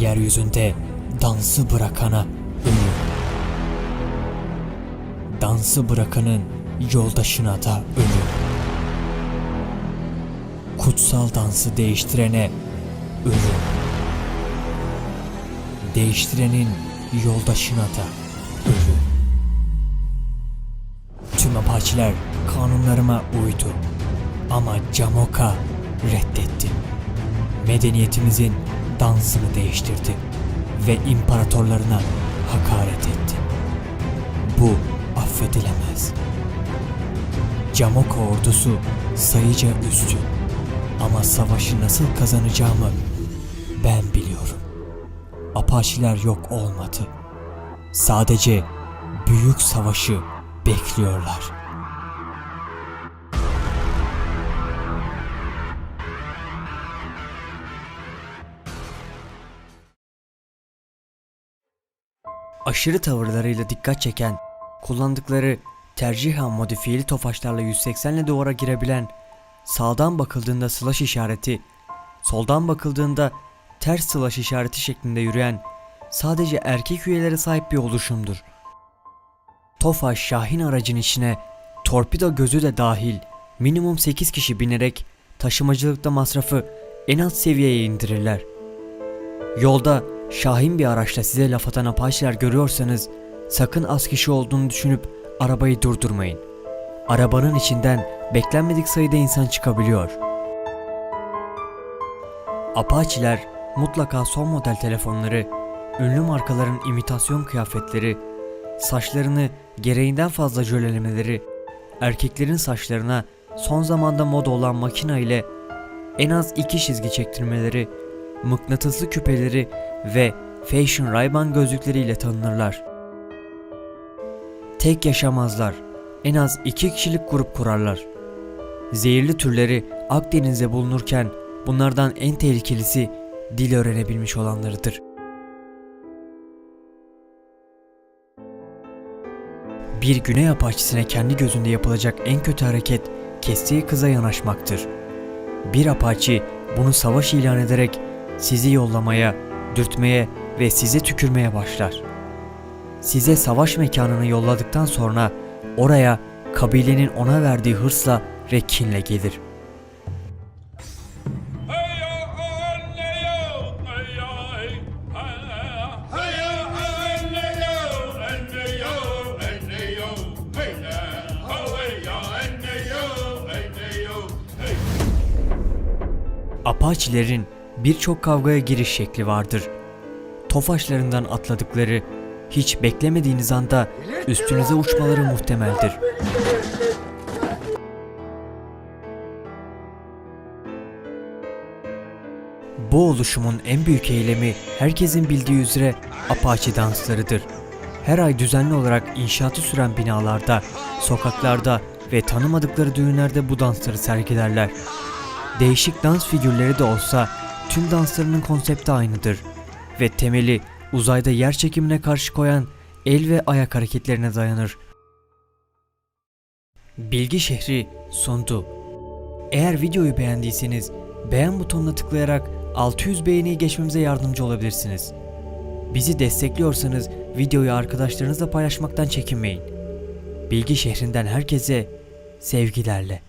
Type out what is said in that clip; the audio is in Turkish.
Yeryüzünde dansı bırakana ölüm. Dansı bırakanın yoldaşına da ölüm. Kutsal dansı değiştirene ölüm. Değiştirenin yoldaşına da ölüm. Tüm apaçiler kanunlarıma uydu. Ama Camoka reddetti. Medeniyetimizin dansını değiştirdi ve imparatorlarına hakaret etti. Bu affedilemez. Camoka ordusu sayıca üstün. Ama savaşı nasıl kazanacağımı ben biliyorum. Apaçiler yok olmadı. Sadece büyük savaşı bekliyorlar. Aşırı tavırlarıyla dikkat çeken, kullandıkları tercihen modifiyeli tofaşlarla 180 ile duvara girebilen, sağdan bakıldığında slash işareti, soldan bakıldığında ters slash işareti şeklinde yürüyen sadece erkek üyelere sahip bir oluşumdur. Tofaş Şahin aracın içine torpido gözü de dahil minimum 8 kişi binerek taşımacılıkta masrafı en alt seviyeye indirirler. Yolda Şahin bir araçla size laf atan apaçiler görüyorsanız sakın az kişi olduğunu düşünüp arabayı durdurmayın. Arabanın içinden beklenmedik sayıda insan çıkabiliyor. Apaçiler mutlaka son model telefonları, ünlü markaların imitasyon kıyafetleri, saçlarını gereğinden fazla jölelemeleri, erkeklerin saçlarına son zamanda moda olan makina ile en az iki çizgi çektirmeleri, mıknatıslı küpeleri ve Fashion Ray-Ban gözlükleriyle tanınırlar. Tek yaşamazlar. En az iki kişilik grup kurarlar. Zehirli türleri Akdeniz'de bulunurken bunlardan en tehlikelisi dil öğrenebilmiş olanlarıdır. Bir güney apaçisine kendi gözünde yapılacak en kötü hareket kestiği kıza yanaşmaktır. Bir apaçi bunu savaş ilan ederek sizi yollamaya, dürtmeye ve size tükürmeye başlar. Size savaş mekanını yolladıktan sonra oraya kabilenin ona verdiği hırsla ve kinle gelir. Apaçilerin birçok kavgaya giriş şekli vardır. Tofaşlarından atladıkları, hiç beklemediğiniz anda üstünüze uçmaları muhtemeldir. Bu oluşumun en büyük eylemi herkesin bildiği üzere Apache danslarıdır. Her ay düzenli olarak inşaatı süren binalarda, sokaklarda ve tanımadıkları düğünlerde bu dansları sergilerler. Değişik dans figürleri de olsa tüm danslarının konsepti aynıdır ve temeli uzayda yer çekimine karşı koyan el ve ayak hareketlerine dayanır. Bilgi şehri sundu. Eğer videoyu beğendiyseniz beğen butonuna tıklayarak 600 beğeniyi geçmemize yardımcı olabilirsiniz. Bizi destekliyorsanız videoyu arkadaşlarınızla paylaşmaktan çekinmeyin. Bilgi şehrinden herkese sevgilerle.